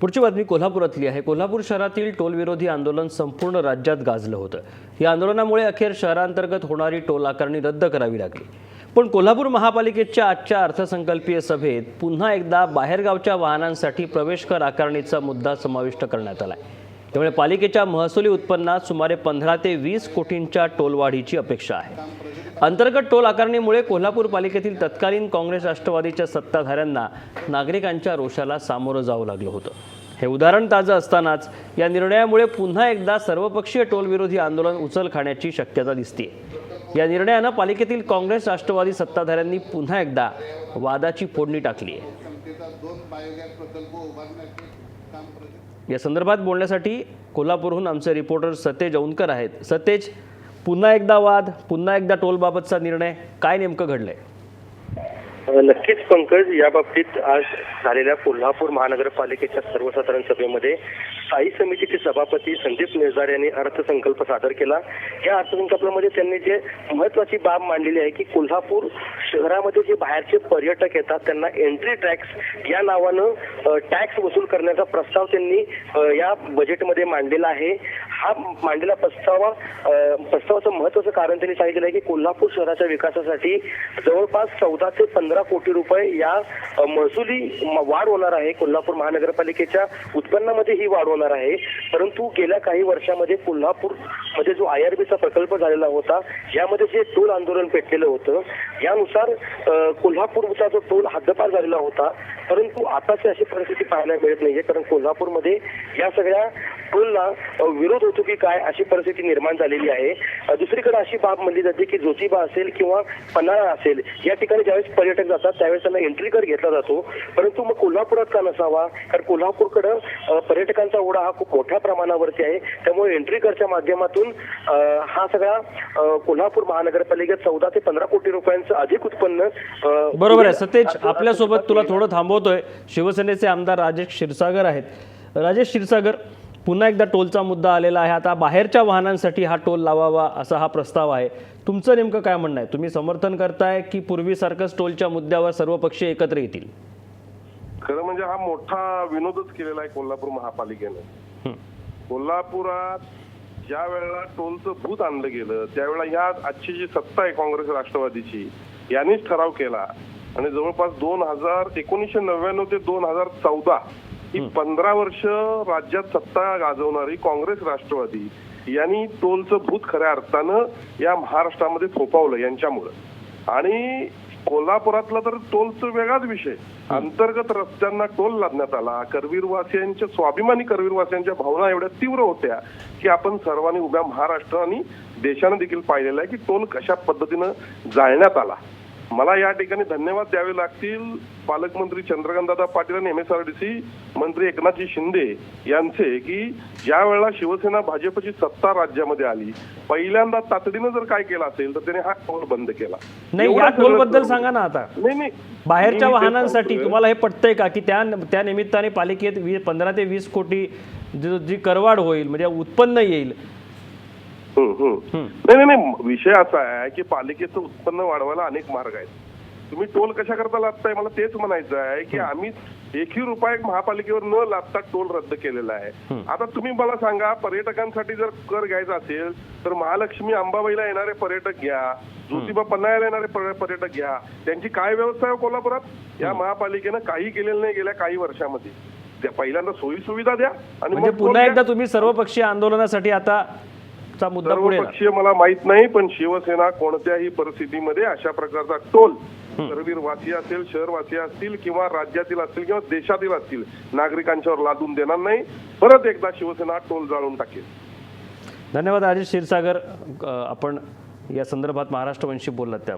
पुढची बातमी कोल्हापुरातली आहे. कोल्हापूर शहरातील टोलविरोधी आंदोलन संपूर्ण राज्यात गाजलं होतं. या आंदोलनामुळे अखेर शहरांतर्गत होणारी टोल आकारणी रद्द करावी लागली. पण कोल्हापूर महापालिकेच्या आजच्या अर्थसंकल्पीय सभेत पुन्हा एकदा बाहेरगावच्या वाहनांसाठी प्रवेश कर आकारणीचा मुद्दा समाविष्ट करण्यात आला आहे त्यामुळे पालिकेच्या महसुली उत्पन्नात सुमारे पंधरा ते वीस कोटींच्या टोलवाढीची अपेक्षा आहे. अंतर्गत टोल आकारणीमुळे कोल्हापूर पालिकेतील तत्कालीन काँग्रेस राष्ट्रवादीच्या सत्ताधाऱ्यांना नागरिकांच्या रोषाला सामोरं जावं लागलं होतं. हे उदाहरण ताजं असतानाच या निर्णयामुळे पुन्हा एकदा सर्वपक्षीय टोलविरोधी आंदोलन उचल खाण्याची शक्यता दिसते या निर्णयानं पालिकेतील काँग्रेस राष्ट्रवादी सत्ताधाऱ्यांनी पुन्हा एकदा वादाची फोडणी टाकली आहे या संदर्भात बोलण्यासाठी कोल्हापूरहून आमचे रिपोर्टर सतेज औनकर आहेत. सतेज पुन्हा एकदा वाद पुन्हा एकदा टोलबाबतचा निर्णय काय नेमकं घडलंय? नक्कीच पंकज या बाबतीत आज झालेल्या कोल्हापूर महानगरपालिकेच्या सर्वसाधारण सभेमध्ये स्थायी समितीचे सभापती संदीप निर्जार यांनी अर्थसंकल्प सादर केला. या अर्थसंकल्पामध्ये त्यांनी जे महत्वाची बाब मांडलेली आहे की कोल्हापूर शहरामध्ये जे बाहेरचे पर्यटक येतात त्यांना एंट्री टॅक्स या नावानं टॅक्स वसूल करण्याचा प्रस्ताव त्यांनी या बजेटमध्ये मांडलेला आहे. हा मांडलेला प्रस्तावा प्रस्तावाचं महत्वाचं कारण त्यांनी सांगितलं आहे की कोल्हापूर शहराच्या विकासासाठी जवळपास चौदा ते पंधरा कोटी रुपये या महसुली म- वाढ होणार आहे. कोल्हापूर महानगरपालिकेच्या उत्पन्नामध्ये ही वाढ होणार आहे. परंतु गेल्या काही वर्षामध्ये कोल्हापूरमध्ये जो आय आर बीचा प्रकल्प झालेला होता यामध्ये जे टोल आंदोलन पेटलेलं होतं यानुसार अ, कोल्हापूरचा जो टोल हद्दपार झालेला होता परंतु आताची अशी परिस्थिती पाहायला मिळत नाहीये कारण कोल्हापूरमध्ये या सगळ्या टोलला विरोध होतो की काय अशी परिस्थिती निर्माण झालेली आहे. दुसरीकडे अशी बाब म्हणली जाते की ज्योतिबा असेल किंवा पन्हाळा असेल या ठिकाणी ज्यावेळेस पर्यटक जातात त्यावेळेस त्यांना एंट्री कर घेतला जातो. परंतु मग कोल्हापुरात का नसावा? कारण कोल्हापूरकडं पर्यटकांचा ओढा हा खूप मोठ्या प्रमाणावरती आहे. त्यामुळे एंट्री करच्या माध्यमातून हा सगळा कोल्हापूर महानगरपालिकेत चौदा ते पंधरा कोटी रुपयांचं अधिक उत्पन्न बरोबर आहे. सतेज आपल्यासोबत तुला थोडं थांबवतोय. शिवसेनेचे आमदार राजेश क्षीरसागर आहेत. राजेश क्षीरसागर पुन्हा एकदा टोलचा मुद्दा आलेला आहे. आता बाहेरच्या वाहनांसाठी हा टोल लावावा असा हा प्रस्ताव आहे. तुमचं नेमकं काय म्हणणं आहे? तुम्ही समर्थन करताय की पूर्वीसारखंच टोलच्या मुद्द्यावर सर्व पक्ष एकत्र येतील? खरं म्हणजे हा मोठा विनोदच केलेला आहे कोल्हापूर महापालिकेनं. कोल्हापुरात ज्या वेळेला टोलचं भूत आणलं गेलं त्यावेळेला ह्या आजची जी सत्ता आहे काँग्रेस राष्ट्रवादीची यांनीच ठराव केला. आणि जवळपास दोन हजार एकोणीसशे नव्याण्णव ते दोन हजार चौदा ही पंधरा वर्ष राज्यात सत्ता गाजवणारी काँग्रेस राष्ट्रवादी यांनी टोलचं भूत खऱ्या अर्थानं या महाराष्ट्रामध्ये थोपावलं यांच्यामुळं. आणि कोल्हापुरातला तर टोलचा वेगळाच विषय. अंतर्गत रस्त्यांना टोल लादण्यात आला. करवीरवासियांच्या स्वाभिमानी करवीरवासियांच्या भावना एवढ्या तीव्र होत्या की आपण सर्वांनी उभ्या महाराष्ट्र आणि देशानं देखील पाहिलेलं आहे की टोल कशा पद्धतीनं जाळण्यात आला. मला या ठिकाणी धन्यवाद द्यावे लागतील पालकमंत्री चंद्रकांतदादा पाटील आणि एमएसआरडीसी मंत्री एकनाथजी शिंदे यांचे की ज्या वेळेला शिवसेना भाजपची सत्ता राज्यामध्ये आली पहिल्यांदा तातडीनं जर काय केलं असेल तर त्याने हा टोल बंद केला नाही या एवढं टोल सगळं बद्दल करून- सांगा ना आता नाही नाही बाहेरच्या वाहनांसाठी. तुम्हाला हे पटतंय का की त्या त्या निमित्ताने पालिकेत पंधरा ते वीस कोटी जी करवाढ होईल म्हणजे उत्पन्न येईल. नाही नाही नाही. विषय असा आहे की पालिकेचं उत्पन्न वाढवायला अनेक मार्ग आहेत. तुम्ही टोल कशा करता लादताय? मला तेच म्हणायचं आहे की आम्ही एकही रुपया महापालिकेवर न लादता टोल रद्द केलेला आहे. आता तुम्ही मला सांगा पर्यटकांसाठी जर कर घ्यायचा असेल तर महालक्ष्मी अंबाबाईला येणारे पर्यटक घ्या ज्योतिबा पन्हाळ्याला येणारे पर्य- पर्यटक घ्या. त्यांची काय व्यवस्था आहे कोल्हापुरात? या महापालिकेनं काही केलेलं नाही गेल्या काही वर्षामध्ये. त्या पहिल्यांदा सोयी सुविधा द्या आणि म्हणजे पुन्हा. एकदा तुम्ही सर्वपक्षीय आंदोलनासाठी आता चा मुद्दा पुढे. पक्षीय मला माहीत नाही पण शिवसेना कोणत्याही परिस्थितीमध्ये अशा प्रकारचा टोल वासी असेल शहरवासी असतील किंवा राज्यातील असतील किंवा देशातील असतील नागरिकांच्यावर लादून देणार नाही. परत एकदा शिवसेना टोल जाळून टाकेल. धन्यवाद राजेश क्षीरसागर. आपण या संदर्भात महाराष्ट्रवंशी बोललात त्या.